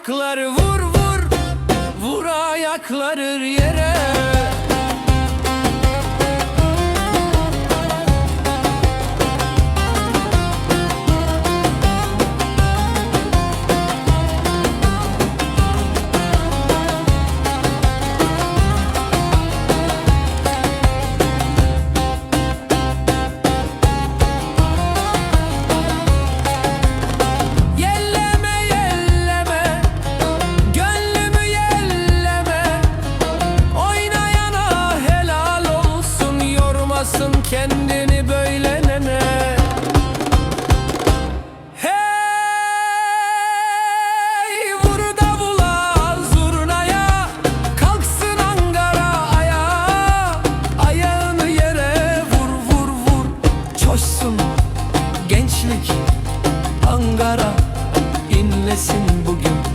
ayakları vur vur. Vur ayakları yere. Bırakmasın kendini böyle nene. Hey vur davula zurnaya. Kalksın Ankara ayağa. Ayağını yere vur vur vur. Coşsun gençlik Ankara. İnlesin bugün.